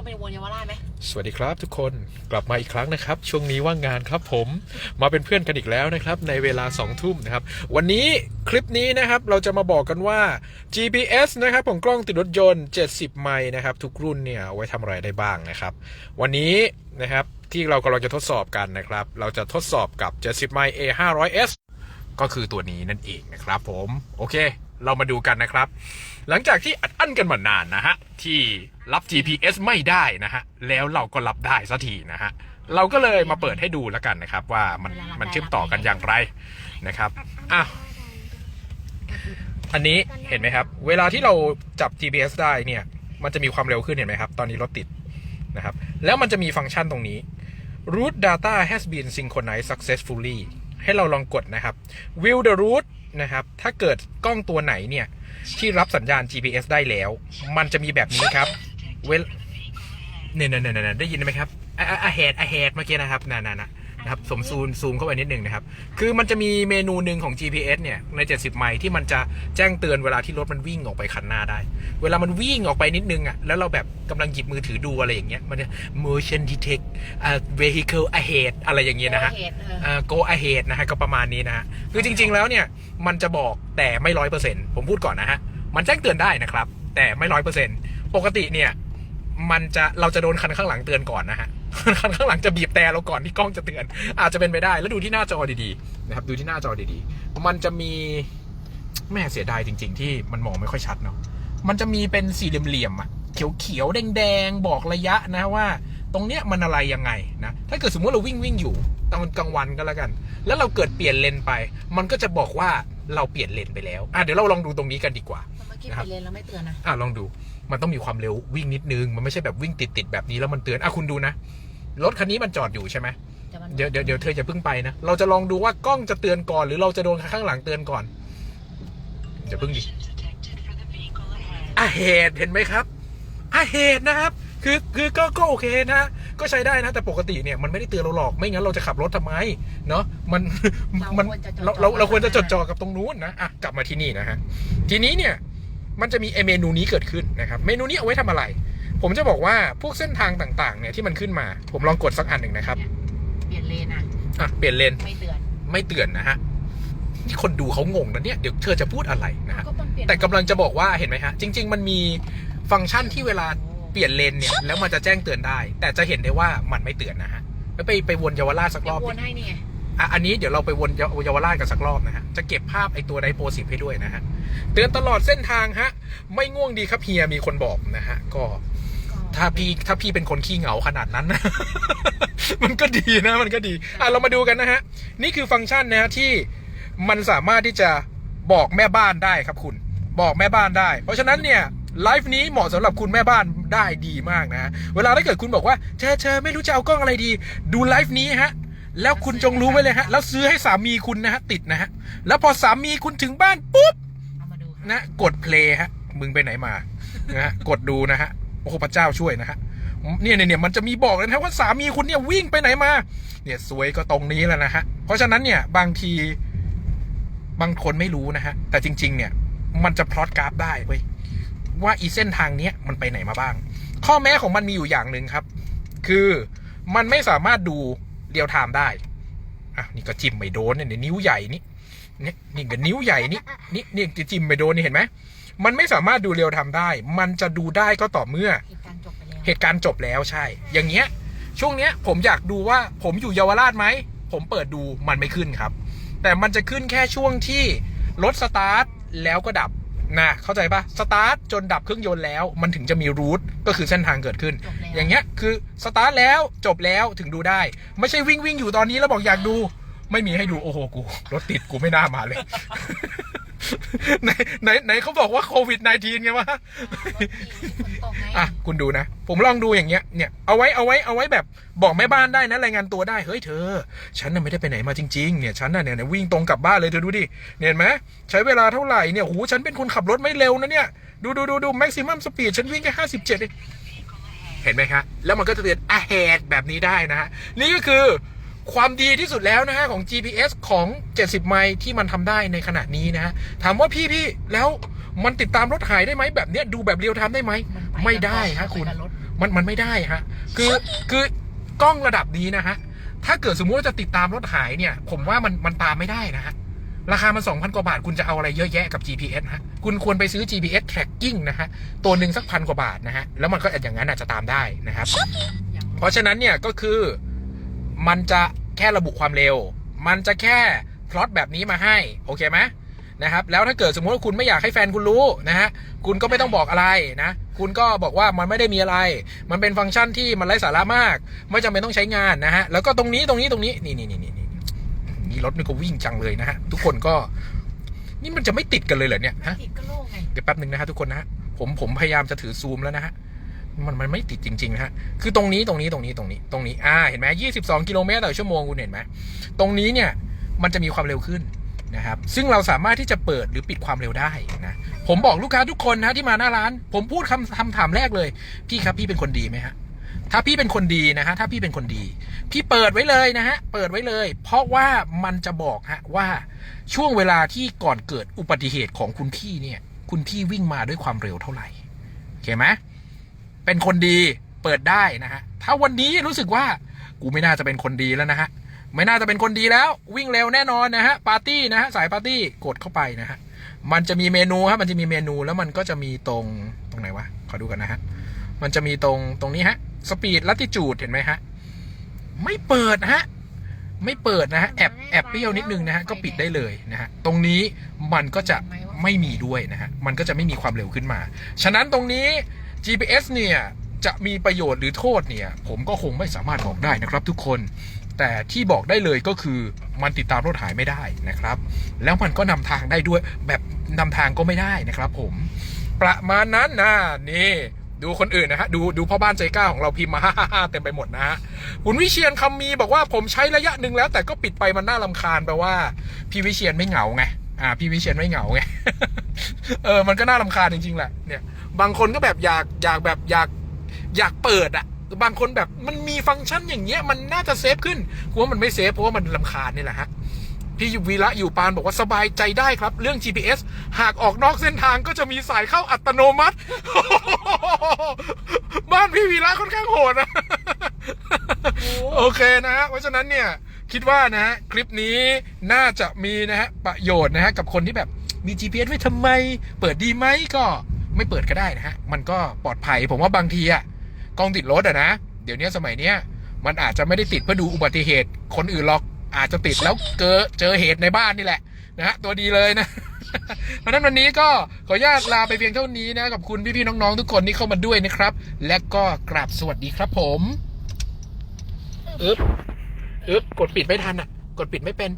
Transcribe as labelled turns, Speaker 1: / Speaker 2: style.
Speaker 1: เราไปวนเยาวราชไหม
Speaker 2: สวัสดีครับทุกคนกลับมาอีกครั้งนะครับ ช่วงนี้ว่างงานครับผมมาเป็นเพื่อนกันอีกแล้วนะครับ ในเวลา2ทุ่มนะครับ วันนี้คลิปนี้นะครับเราจะมาบอกกันว่า GPS นะครับของกล้องติดรถยนต์ 70 ไมล์นะครับ ทุกรุ่นเนี่ยเอาไว้ทำอะไรได้บ้างนะครับ วันนี้นะครับที่เรากำลังจะทดสอบกันนะครับ เราจะทดสอบกับ 70 ไมล์ A500S ก็คือตัวนี้นั่นเองนะครับผม โอเค เรามาดูกันนะครับ หลังจากที่อัดอั้นกันมานานนะฮะ ที่รับ GPS ไม่ได้นะฮะ แล้วเราก็รับได้สักทีนะฮะ เราก็เลยมาเปิดให้ดูแล้วกันนะครับ ว่ามันมันเชื่อมต่อกันอย่างไรนะครับอะอันนี้เห็นไหมครับ เวลาที่เราจับ GPS ได้เนี่ย มันจะมีความเร็วขึ้นเห็นไหมครับ ตอนนี้รถติดนะครับ แล้วมันจะมีฟังก์ชันตรงนี้ route data has been synchronized successfully ให้เราลองกดนะครับ view the route นะครับ ถ้าเกิดกล้องตัวไหนเนี่ย ที่รับสัญญาณ GPS ได้แล้ว มันจะมีแบบนี้ครับ เวลเนี่ยเนี่ยเนี่ยเนี่ยได้ยินไหมครับอะอะอะแฮดอะแฮดเมื่อกี้นะครับนั่นๆนะ นะครับสมซูมซูมเข้าไปนิดหนึ่งนะครับ คือมันจะมีเมนูหนึ่งของ GPS เนี่ยใน 70 ไมล์ที่มันจะแจ้งเตือนเวลาที่รถมันวิ่งออกไปคันหน้าได้ เวลามันวิ่งออกไปนิดนึงอะแล้วเราแบบกำลังหยิบมือถือดูอะไรอย่างเงี้ยมันจะ motion detect อ่า vehicle ahead อะไรอย่างเงี้ยนะฮะ
Speaker 1: เหตุเออ
Speaker 2: อ่า go ahead นะฮะก็ประมาณนี้นะฮะคือจริง ๆแล้วเนี่ยมันจะบอกแต่ไม่ร้อยเปอร์เซ็นต์ผมพูดก่อนนะฮะมันแจ้งเตือนได้นะครับ แต่ไม่ร้อยเปอร์เซ็นต์ปกติเนี่ยมันจะเราจะโดนคันข้างหลังเตือนก่อนนะฮะ คันข้างหลังจะบีบแต่เราก่อนที่กล้องจะเตือน อาจจะเป็นไปได้แล้วดูที่หน้าจอดีๆนะครับดูที่หน้าจอดีๆ มันจะมีแม่เสียดายจริง ๆ ที่มันมองไม่ค่อยชัดเนาะมันจะมีเป็นสี่เหลี่ยมๆอะเขียวๆแดงๆบอกระยะนะว่า ตรงเนี้ยมันอะไรยังไงนะถ้าเกิดสมมติเราวิ่งวิ่งอยู่ตอนกลางวันก็แล้วกัน แล้วเราเกิดเปลี่ยนเลนไป มันก็จะบอกว่าเราเปลี่ยนเลนไปแล้วอะเดี๋ยวเราลองดูตรงนี้กันดีกว่า
Speaker 1: เมื่อกี้ไปเรียนแล้วไม่เตือนนะ
Speaker 2: อะลองดู มันต้องมีความเร็ววิ่งนิดนึง มันไม่ใช่แบบวิ่งติดติดๆแบบนี้แล้วมันเตือนอะคุณดูนะรถคันนี้มันจอดอยู่ใช่ไหม
Speaker 1: แต่มัน
Speaker 2: เดี๋ยวเดี๋ยวเดี๋ยวเธอจะเพิ่งไปนะเราจะลองดูว่ากล้องจะเตือนก่อน หรือเราจะโดนข้างหลังเตือนก่อนเดี๋ยวเพิ่งดิอะเหตุเห็นไหมครับอะเหตุนะครับคือคือก็ก็โอเคนะ ก็ใช้ได้นะ แต่ปกติเนี่ยมันไม่ได้เตือนเราหรอกไม่งั้นเราจะขับรถทำไมเนาะมันมันเราเราเราควรจะจดจ่อกับตรงนู้นนะอะกลับมาที่นี่นะฮะทีนี้เนี่ย มันจะมีไอเมนูนี้เกิดขึ้นนะครับ เมนูนี้เอาไว้ทำอะไร ผมจะบอกว่าพวกเส้นทางต่างๆเนี่ยที่มันขึ้นมา ผมลองกดสักอันหนึ่งนะครับ
Speaker 1: เปลี่ยนเลนอะ
Speaker 2: อะเปลี่ยนเลน
Speaker 1: ไม่เตือน
Speaker 2: ไม่เตือนนะฮะนี่คนดูเขางงนะเนี่ยเดี๋ยวเธอจะพูดอะไรนะฮะ
Speaker 1: ก็มันเปลี่ยน
Speaker 2: แต่กำลังจะบอกว่าเห็นไหมฮะจริง ๆ มันมีฟังก์ชันที่เวลาเปลี่ยนเลนเนี่ยแล้วมันจะแจ้งเตือนได้ แต่จะเห็นได้ว่ามันไม่เตือนนะฮะแล้วไปไปวนเยาวราชสักร
Speaker 1: เดี๋ย
Speaker 2: อ
Speaker 1: ว
Speaker 2: บ
Speaker 1: วนให้นี่ไง
Speaker 2: อันนี้เดี๋ยวเราไปวนเยาวราชกันสักรอบนะฮะ จะเก็บภาพไอตัวไดโปสิบให้ด้วยนะฮะ เตือนตลอดเส้นทางฮะ ไม่ง่วงดีครับเฮียมีคนบอกนะฮะ ก็ถ้าพี่ถ้าพี่เป็นคนขี้เหงาขนาดนั้น มันก็ดีนะ มันก็ดี อะเรามาดูกันนะฮะ นี่คือฟังก์ชันนะฮะที่มันสามารถที่จะบอกแม่บ้านได้ครับคุณ บอกแม่บ้านได้ เพราะฉะนั้นเนี่ยไลฟ์นี้เหมาะสำหรับคุณแม่บ้านได้ดีมากนะ เวลาถ้าเกิดคุณบอกว่าเธอเธอไม่รู้จะเอากล้องอะไรดี ดูไลฟ์นี้ฮะ แล้วคุณจงรู้ไว้เลยฮะ แล้วซื้อให้สามีคุณนะฮะติดนะฮะ แล้วพอสามีคุณถึงบ้านปุ๊บ
Speaker 1: เอามาดูค่ะ
Speaker 2: นะกดเพลย์ฮะ มึงไปไหนมานะฮะกดดูนะฮะโอ้โหพระเจ้าช่วยนะฮะเนี่ยเนี่ยเนี่ยมันจะมีบอกเลยนะว่าสามีคุณเนี่ยวิ่งไปไหนมา เนี่ยสวยก็ตรงนี้แล้วนะฮะ เพราะฉะนั้นเนี่ยบางที บางคนไม่รู้นะฮะ แต่จริง ๆ เนี่ย มันจะพลอตกราฟได้เว้ยว่าอีเส้นทางเนี้ยมันไปไหนมาบ้าง ข้อแม้ของมันมีอยู่อย่างหนึ่งครับ คือมันไม่สามารถดู เรียลไทม์ได้อะนี่ก็จิ้มไม่โดนเนี่ยเดี๋ยวนิ้วใหญ่นี่นี่นี่ก็นิ้วใหญ่นี่นี่นี่จะจิ้มไม่โดนนี่เห็นไหมมันไม่สามารถดูเรียลไทม์ได้ มันจะดูได้ก็ต่อเมื่อ
Speaker 1: เหตุการณ์จบไปแล้ว
Speaker 2: เหตุการณ์จบแล้วใช่ อย่างเงี้ย ช่วงเนี้ยผมอยากดูว่าผมอยู่เยาวราชไหม ผมเปิดดูมันไม่ขึ้นครับ แต่มันจะขึ้นแค่ช่วงที่รถสตาร์ทแล้วก็ดับ นะเข้าใจปะสตาร์ทจนดับเครื่องยนต์แล้ว มันถึงจะมีรูทก็คือเส้นทางเกิดขึ้น
Speaker 1: จบแล้ว
Speaker 2: อย่างเงี้ยคือสตาร์ทแล้วจบแล้วถึงดูได้ ไม่ใช่วิ่งวิ่งอยู่ตอนนี้แล้วบอกอยากดู ไม่มีให้ดูโอ้โหกูรถติดกูไม่น่ามาเลย ไหนไหนไหนเขาบอกว่าโควิด -19 ไงวะ
Speaker 1: รถติดฝนตกไง
Speaker 2: อะคุณดูนะ ผมลองดูอย่างเงี้ยเนี่ยเอาไว้เอาไว้เอาไว้แบบบอกแม่บ้านได้นะรายงานตัวได้เฮ้ยเธอ ฉันน่ะไม่ได้ไปไหนมาจริงๆเนี่ยฉันน่ะเนี่ยเนี่ยวิ่งตรงกลับบ้านเลยเธอดูดิเนี่ยเห็นไหมใช้เวลาเท่าไหร่เนี่ยโอ้โหฉันเป็นคนขับรถไม่เร็วนะเนี่ยดูดูดูดูแม็กซิมัมสปีดฉันวิ่งแค่ห้าสิบเจ็ดเห็นไหมคะแล้วมันก็จะเตือน ahead แบบนี้ได้นะฮะนี่ก็คือ ความดีที่สุดแล้วนะฮะของ GPS ของ 70 ไมล์ที่มันทำได้ในขณะนี้นะฮะถามว่าพี่พี่แล้วมันติดตามรถหายได้ไหมแบบเนี้ยดูแบบเรียลไทม์ได้ไหม
Speaker 1: นป
Speaker 2: ไม่ได้ฮะ
Speaker 1: กับ
Speaker 2: คุณ
Speaker 1: ไปกับรถ
Speaker 2: มันมันไม่ได้ฮะ คือคือกล้องระดับนี้นะฮะ ถ้าเกิดสมมุติว่าจะติดตามรถหายเนี่ย ผมว่ามันมันตามไม่ได้นะฮะ ราคามัน 2,000 กว่าบาท คุณจะเอาอะไรเยอะแยะกับ GPS ฮะ คุณควรไปซื้อ GPS tracking นะฮะ ตัวหนึ่งสักพันกว่าบาทนะฮะ แล้วมันก็อย่างนั้นอาจจะตามได้นะครับ
Speaker 1: อย่าง
Speaker 2: เพราะฉะนั้นเนี่ยก็คือมันจะ แค่ระบุความเร็ว มันจะแค่พล็อตแบบนี้มาให้ โอเคไหมนะครับ แล้วถ้าเกิดสมมติว่าคุณไม่อยากให้แฟนคุณรู้นะฮะ คุณก็ไม่ต้องบอกอะไรนะ คุณก็บอกว่ามันไม่ได้มีอะไร มันเป็นฟังก์ชันที่มันไร้สาระมาก ไม่จำเป็นต้องใช้งานนะฮะ แล้วก็ตรงนี้ตรงนี้ตรงนี้ นี่นี่นี่นี่นี่นี่รถนี่ก็วิ่งจังเลยนะฮะ ทุกคนก็ นี่มันจะไม่ติดกันเลยเหรอเนี่ยฮะ
Speaker 1: ติดก็โล่งไง
Speaker 2: เดี๋ยวแป๊บหนึ่งนะฮะทุกคนนะฮะ ผมผมพยายามจะถือซูมแล้วนะฮะ มันมันไม่ติดจริงๆนะฮะ คือตรงนี้ตรงนี้ตรงนี้ตรงนี้ตรงนี้ อ่า เห็นไหมยี่สิบสองกิโลเมตรต่อชั่วโมงคุณเห็นไหม ตรงนี้เนี่ยมันจะมีความเร็วขึ้นนะครับ ซึ่งเราสามารถที่จะเปิดหรือปิดความเร็วได้นะ ผมบอกลูกค้าทุกคนนะที่มาหน้าร้าน ผมพูดคำคำถามแรกเลย พี่ครับพี่เป็นคนดีไหมฮะ ถ้าพี่เป็นคนดีนะฮะ ถ้าพี่เป็นคนดี พี่เปิดไว้เลยนะฮะ เปิดไว้เลย เพราะว่ามันจะบอกฮะว่าช่วงเวลาที่ก่อนเกิดอุบัติเหตุของคุณพี่เนี่ย คุณพี่วิ่งมาด้วยความเร็วเท่าไหร่โอเคไหม เป็นคนดีเปิดได้นะฮะ ถ้าวันนี้รู้สึกว่ากูไม่น่าจะเป็นคนดีแล้วนะฮะ ไม่น่าจะเป็นคนดีแล้ว วิ่งเร็วแน่นอนนะฮะ ปาร์ตี้นะฮะ สายปาร์ตี้กดเข้าไปนะฮะ มันจะมีเมนูครับ มันจะมีเมนูแล้วมันก็จะมีตรงตรงไหนวะ ขอดูกันนะฮะ มันจะมีตรงตรงนี้ฮะ สปีดลัติจูดเห็นไหมฮะ ไม่เปิดฮะ ไม่เปิดนะฮะ แอบแอบเปรี้ยวนิดนึงนะฮะ ก็ปิดได้เลยนะฮะ ตรงนี้มันก็จะไม่มีด้วยนะฮะ มันก็จะไม่มีความเร็วขึ้นมา ฉะนั้นตรงนี้ GPS เนี่ยจะมีประโยชน์หรือโทษเนี่ย ผมก็คงไม่สามารถบอกได้นะครับทุกคน แต่ที่บอกได้เลยก็คือมันติดตามรถหายไม่ได้นะครับ แล้วมันก็นำทางได้ด้วยแบบนำทางก็ไม่ได้นะครับผม ประมาณนั้นนะนี่ดูคนอื่นนะฮะดูดูพ่อบ้านใจกล้าของเราพิมพ์มาเต็มไปหมดนะฮะคุณวิเชียนคำมีบอกว่าผมใช้ระยะหนึ่งแล้ว แต่ก็ปิดไปมันน่าลำคาญแปลว่า พี่วิเชียนไม่เหงาไงอ่า พี่วิเชียนไม่เหงาไงเออมันก็น่าลำคาญจริงๆแหละเนี่ย บางคนก็แบบอยากอยากแบบอยากอยากเปิดอะบางคนแบบมันมีฟังก์ชันอย่างเงี้ยมันน่าจะเซฟขึ้นกูว่ามันไม่เซฟเพราะว่ามันลำคาญนี่แหละฮะพี่วีระอยู่ปานบอกว่าสบายใจได้ครับ เรื่อง GPS หากออกนอกเส้นทางก็จะมีสายเข้าอัตโนมัติ บ้านพี่วีระค่อนข้างโหดนะโอเคนะฮะเพราะฉะนั้นเนี่ย คิดว่านะฮะคลิปนี้น่าจะมีนะฮะประโยชน์นะฮะกับคนที่แบบมี GPS ไว้ทำไม เปิดดีไหมก็ ไม่เปิดก็ได้นะฮะ มันก็ปลอดภัย ผมว่าบางทีอะกล้องติดรถอะนะ เดี๋ยวนี้สมัยเนี้ย มันอาจจะไม่ได้ติดเพื่อดูอุบัติเหตุ คนอื่นหรอกอาจจะติดแล้วเจอเจอเหตุในบ้านนี่แหละนะฮะตัวดีเลยนะเพราะนั้นวันนี้ก็ขออนุญาตลาไปเพียงเท่านี้นะกับคุณพี่ๆน้องๆทุกคนที่เข้ามาด้วยนะครับ และก็กราบสวัสดีครับผมอึ๊บอึ๊บกดปิดไม่ทันอะ กดปิดไม่เป็น